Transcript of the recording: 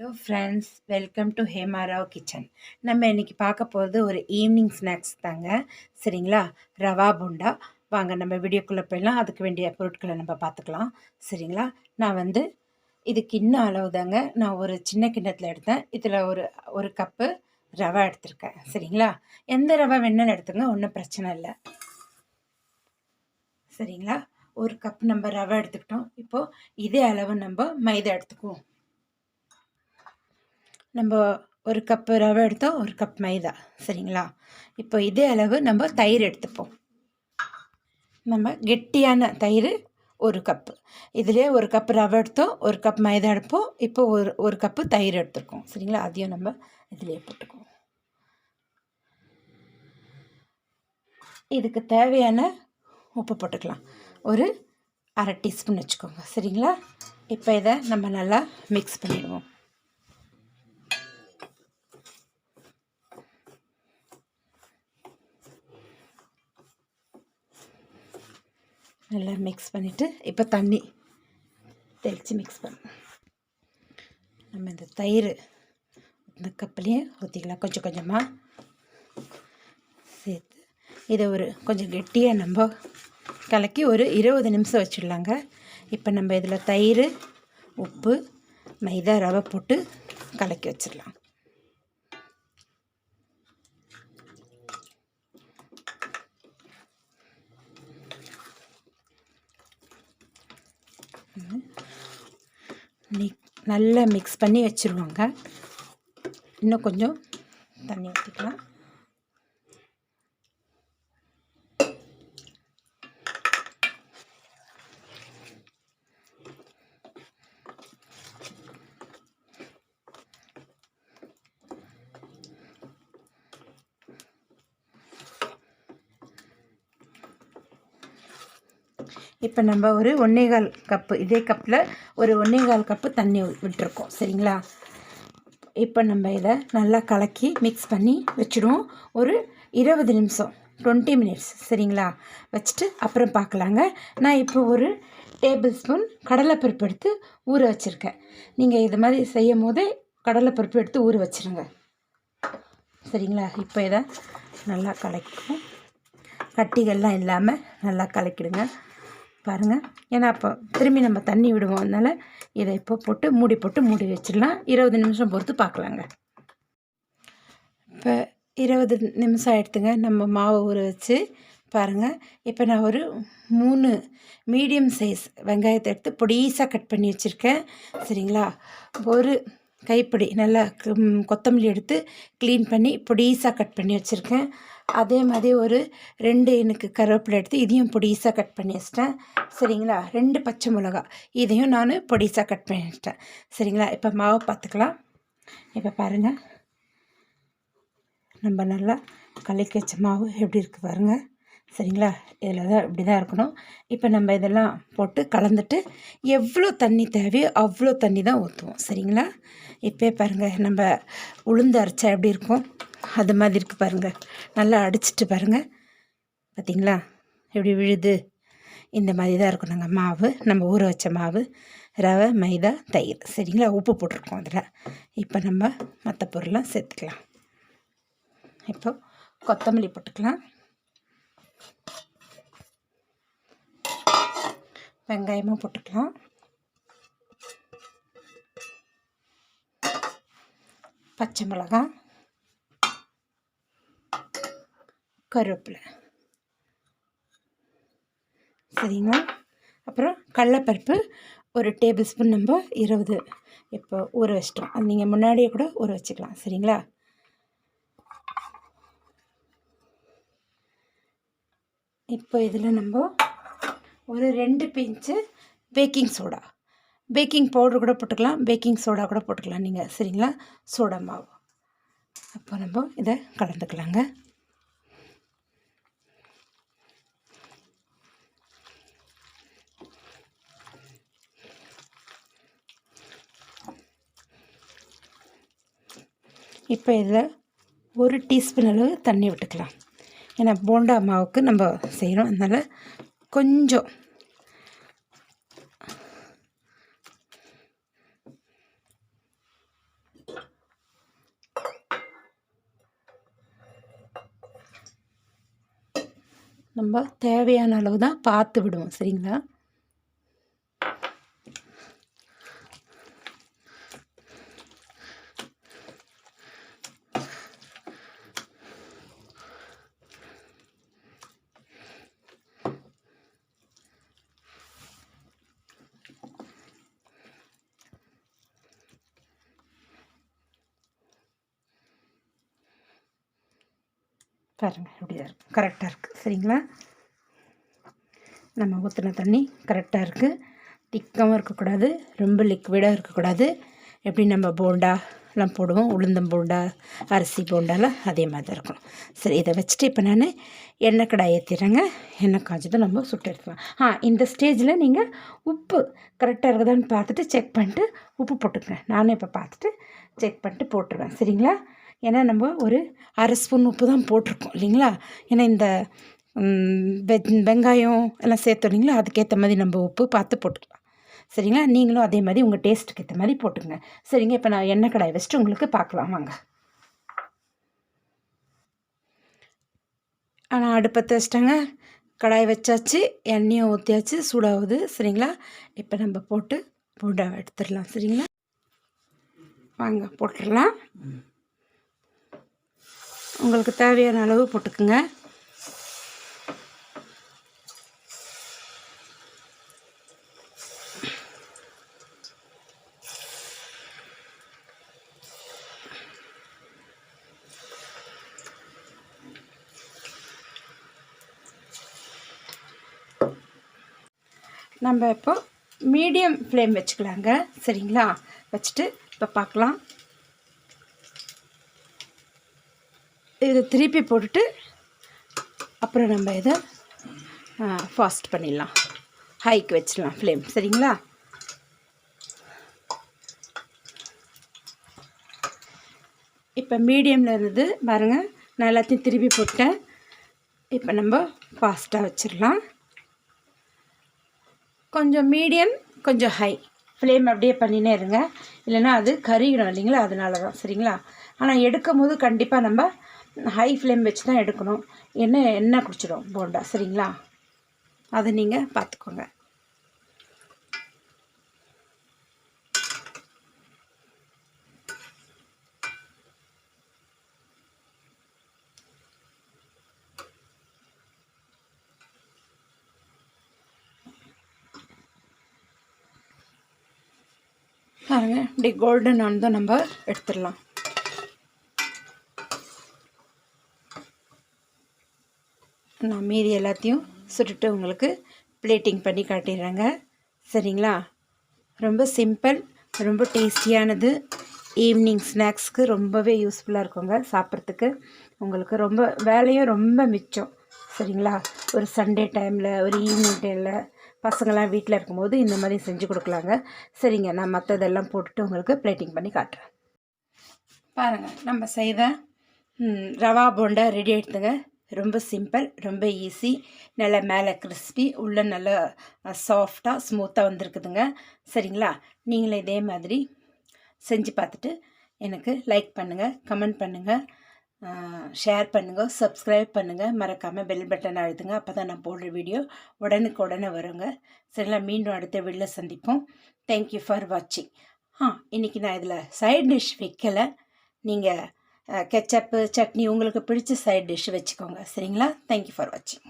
Hello friends welcome to Hemarao kitchen நம்ம இன்றைக்கி பார்க்க போகிறது ஒரு ஈவினிங் ஸ்நாக்ஸ் தாங்க. சரிங்களா? ரவா போண்டா. வாங்க நம்ம வீடியோக்குள்ளே போயிடலாம். அதுக்கு வேண்டிய பொருட்களை நம்ம பார்த்துக்கலாம். சரிங்களா? நான் வந்து இது கிண்ண அளவு தாங்க. நான் ஒரு சின்ன கிண்ணத்தில் எடுத்தேன். இதில் ஒரு ஒரு கப்பு ரவா எடுத்திருக்கேன். சரிங்களா? எந்த ரவா வேணுன்னு எடுத்துங்க ஒன்றும் பிரச்சனை இல்லை. சரிங்களா? ஒரு கப் நம்ம ரவை எடுத்துக்கிட்டோம். இப்போது இதே அளவு நம்ம மைதா எடுத்துக்குவோம். நம்ம ஒரு கப்பு ரவை எடுத்தோம் ஒரு கப் மைதா. சரிங்களா? இப்போ இதே அளவு நம்ம தயிர் எடுத்துப்போம். நம்ம கெட்டியான தயிர் ஒரு கப்பு இதிலே ஒரு கப் ரவை எடுத்தோம் ஒரு கப் மைதா எடுப்போம். இப்போ ஒரு ஒரு கப்பு தயிர் எடுத்துருக்கோம். சரிங்களா? அதையும் நம்ம இதிலே போட்டுக்குவோம். இதுக்கு தேவையான உப்பு போட்டுக்கலாம். ஒரு அரை டீஸ்பூன் வச்சுக்கோங்க. சரிங்களா? இப்போ இதை நம்ம நல்லா மிக்ஸ் பண்ணிடுவோம். நல்லா மிக்ஸ் பண்ணிவிட்டு இப்போ தண்ணி தெளித்து மிக்ஸ் பண்ண. நம்ம இந்த தயிர் இந்த கப்புலேயே ஊற்றிக்கலாம் கொஞ்சம் கொஞ்சமாக சேர்த்து. இதை ஒரு கொஞ்சம் கெட்டியாக நம்ம கலக்கி ஒரு இருபது நிமிஷம் வச்சிடலாங்க. இப்போ நம்ம இதில் தயிர் உப்பு மைதா ரவை போட்டு கலக்கி வச்சிடலாம். நல்லா மிக்ஸ் பண்ணி வச்சுருவாங்க. இன்னும் கொஞ்சம் தண்ணி ஊற்றிக்கலாம் இப்போ நம்ம ஒரு ஒன்றேகால் கப்பு இதே கப்பில் ஒரு ஒன்றேகால் கப்பு தண்ணி விட்டுருக்கோம். சரிங்களா? இப்போ நம்ம இதை நல்லா கலக்கி மிக்ஸ் பண்ணி வச்சுடுவோம். ஒரு இருபது நிமிஷம் டுவெண்ட்டி மினிட்ஸ் சரிங்களா? வச்சுட்டு அப்புறம் பார்க்கலாங்க நான் இப்போ ஒரு டேபிள் ஸ்பூன் கடலைப்பருப்பு எடுத்து ஊற வச்சுருக்கேன். நீங்கள் இது மாதிரி செய்யும் போதே கடலைப்பருப்பு எடுத்து ஊற வச்சுருங்க. சரிங்களா? இப்போ இதை நல்லா கலக்கும் கட்டிகள்லாம் இல்லாமல் நல்லா கலக்கிடுங்க. பாருங்கள் ஏன்னா அப்போ திரும்பி நம்ம தண்ணி விடுவோம் அதனால் இதை இப்போ போட்டு மூடி போட்டு மூடி வச்சிடலாம். இருபது நிமிஷம் பொறுத்து பார்க்கலாங்க. இப்போ இருபது நிமிஷம் ஆகிடுத்துங்க நம்ம மாவை ஊற வச்சு பாருங்கள் இப்போ நான் ஒரு மூணு மீடியம் சைஸ் வெங்காயத்தை எடுத்து பொடிசாக கட் பண்ணி வச்சுருக்கேன். சரிங்களா? ஒரு கைப்பிடி நல்லா கொத்தமல்லி எடுத்து க்ளீன் பண்ணி பொடிசாக கட் பண்ணி வச்சுருக்கேன். அதே மாதிரி ஒரு ரெண்டு எனக்கு கருவேப்பிலை எடுத்து இதையும் பொடிசாக கட் பண்ணி வச்சிட்டேன். சரிங்களா? ரெண்டு பச்சை மிளகா இதையும் நான் பொடிசாக கட் பண்ணி வச்சிட்டேன். சரிங்களா? இப்போ மாவு பார்த்துக்கலாம் இப்போ பாருங்கள் நம்ம நல்லா கலக்கி வச்ச மாவு எப்படி இருக்குது பாருங்கள் சரிங்களா? இதில் தான் இப்படி தான் இருக்கணும். இப்போ நம்ம இதெல்லாம் போட்டு கலந்துட்டு எவ்வளோ தண்ணி தேவையோ அவ்வளோ தண்ணி தான் ஊற்றுவோம் சரிங்களா? இப்போ பாருங்கள் நம்ம உளுந்து அரைச்சா எப்படி இருக்கும்? அது மாதிரி இருக்குது பாருங்கள் நல்லா அடிச்சிட்டு பாருங்கள் பார்த்திங்களா எப்படி விழுது? இந்த மாதிரி தான் இருக்கும் நாங்கள் மாவு. நம்ம ஊற வச்ச மாவு ரவை மைதா தயிர். சரிங்களா? உப்பு போட்டிருக்கோம் அதில். இப்போ நம்ம மற்ற பொருளாம் சேர்த்துக்கலாம். இப்போ கொத்தமல்லி போட்டுக்கலாம். வெங்காயமும் போட்டுக்கலாம். பச்சை மிளகாய். கருவேப்பிலை. சரிங்களா? அப்புறம் கடலப்பருப்பு ஒரு டேபிள் ஸ்பூன் நம்ம இருபது இப்போ ஊற வச்சிட்டோம். அது நீங்கள் முன்னாடியே கூட ஊற வச்சுக்கலாம். சரிங்களா? இப்போ இதில் நம்ம ஒரு ரெண்டு பிஞ்சு பேக்கிங் சோடா பேக்கிங் பவுடர் கூட போட்டுக்கலாம். பேக்கிங் சோடா கூட போட்டுக்கலாம் நீங்கள் சரிங்களா? சோடா மாவு. அப்போ நம்ம இதை கலந்துக்கலாங்க. இப்போ இதில் ஒரு டீஸ்பூன் அளவு தண்ணி விட்டுக்கலாம். ஏன்னா போண்டா மாவுக்கு நம்ம செய்கிறோம். அதனால் கொஞ்சம் நம்ம தேவையான அளவு தான் பார்த்து விடுவோம். சரிங்களா? பாருங்கள் இப்படி தான் இருக்குது கரெக்டாக இருக்குது சரிங்களா? நம்ம ஊற்றின தண்ணி கரெக்டாக இருக்குது திக்காகவும் இருக்கக்கூடாது. ரொம்ப லிக்விடாக இருக்கக்கூடாது. எப்படி நம்ம போண்டா எல்லாம் போடுவோம்? உளுந்தம் போண்டா அரிசி போண்டாலாம் அதே மாதிரி தான் இருக்கணும். சரி இதை வச்சுட்டு இப்போ நான் எண்ணெய் கடாய் ஏற்றிடுறேங்க எண்ணெய் காய்ச்சதும் நம்ம சுட்டு எடுக்கலாம் ஆ இந்த ஸ்டேஜில் நீங்கள் உப்பு கரெக்டாக இருக்குதான்னு பார்த்துட்டு செக் பண்ணிட்டு உப்பு போட்டுக்கங்க. நானும் இப்போ பார்த்துட்டு செக் பண்ணிட்டு போட்டுருவேன். சரிங்களா? ஏன்னா நம்ம ஒரு அரை ஸ்பூன் உப்பு தான் போட்டிருக்கோம் இல்லைங்களா? ஏன்னா இந்த வெ- வெங்காயம் எல்லாம் சேர்த்தோம் இல்லைங்களா? அதுக்கேற்ற மாதிரி நம்ம உப்பு பார்த்து போட்டுக்கலாம். சரிங்களா? நீங்களும் அதே மாதிரி உங்கள் டேஸ்ட்டுக்கு ஏற்ற மாதிரி போட்டுக்கங்க. சரிங்க இப்போ நான் எண்ணெய் கடாய் வச்சுட்டு உங்களுக்கு பார்க்கலாம் வாங்க. ஆனால் அடுப்பத்தை வச்சிட்டேங்க. கடாய் வச்சாச்சு எண்ணெயும் ஊற்றியாச்சு சூடாகுது சரிங்களா? இப்போ நம்ம போட்டு போண்டா எடுத்துடலாம் சரிங்களா? வாங்க போட்டுடலாம். உங்களுக்கு தேவையான அளவு போட்டுக்குங்க. நம்ம இப்போ மீடியம் ஃப்ளேம் வச்சுக்கலாங்க. சரிங்களா? வச்சுட்டு இப்போ பார்க்கலாம். இதை திருப்பி போட்டுட்டு அப்புறம் நம்ம இதை ஃபாஸ்ட் பண்ணிடலாம். ஹைக்கு வச்சிடலாம் ஃப்ளேம் சரிங்களா? இப்போ மீடியமில் இருந்தது பாருங்கள் நான் எல்லாத்தையும் திருப்பி போட்டேன் இப்போ நம்ம ஃபாஸ்ட்டாக வச்சிடலாம். கொஞ்சம் மீடியம் கொஞ்சம் ஹை ஃப்ளேம் அப்படியே பண்ணினே இருங்க. இல்லைன்னா அது கருகிடும் இல்லைங்களா? அதனால தான் சரிங்களா? ஆனால் எடுக்கும் போது கண்டிப்பாக நம்ம ஹை ஃப்ளேம் வச்சு தான் எடுக்கணும். என்ன எண்ணெய் குடிச்சிடும் போண்டா. சரிங்களா? அதை நீங்கள் பார்த்துக்கோங்க. பாருங்க இப்படி கோல்டன் ஆனதும் நம்ம எடுத்துடலாம். நான் மீதி எல்லாத்தையும் சுட்டுட்டு உங்களுக்கு பிளேட்டிங் பண்ணி காட்டிடுறேங்க. சரிங்களா? ரொம்ப சிம்பிள் ரொம்ப டேஸ்டியானது ஈவினிங் ஸ்நாக்ஸ்க்கு ரொம்பவே யூஸ்ஃபுல்லாக இருக்குங்க சாப்பிட்றதுக்கு. உங்களுக்கு ரொம்ப வேலையும் ரொம்ப மிச்சம். சரிங்களா? ஒரு சண்டே டைமில் ஒரு ஈவினிங் டைமில் பசங்களாம் வீட்டில் இருக்கும்போது இந்த மாதிரி செஞ்சு கொடுக்கலாங்க. சரிங்க நான் மற்றதெல்லாம் போட்டுட்டு உங்களுக்கு பிளேட்டிங் பண்ணி காட்டுறேன். பாருங்கள் நம்ம செய்த ரவா போண்டா ரெடி ஆகிடுதுங்க ரொம்ப சிம்பிள் ரொம்ப ஈஸி. நல்லா மேலே கிறிஸ்பி உள்ள நல்லா சாஃப்டாக ஸ்மூத்தாக வந்திருக்குதுங்க. சரிங்களா? நீங்களும் இதே மாதிரி செஞ்சு பார்த்துட்டு எனக்கு லைக் பண்ணுங்கள் கமெண்ட் பண்ணுங்கள் ஷேர் பண்ணுங்கள் சப்ஸ்கிரைப் பண்ணுங்கள் மறக்காமல் பெல் பட்டன் அழுத்துங்க. அப்போ தான் நான் போடுற வீடியோ உடனுக்கு உடனே வருங்க. சரிங்களா? மீண்டும் அடுத்த வீடியோவில் சந்திப்போம். தேங்க்யூ ஃபார் வாட்சிங் ஆ இன்றைக்கி நான் இதில் சைட் டிஷ் வைக்கலை. நீங்கள் கெச்சப்பு சட்னி உங்களுக்கு பிடிச்ச சைட் டிஷ் வச்சுக்கோங்க. சரிங்களா? தேங்க்யூ ஃபார் வாட்சிங்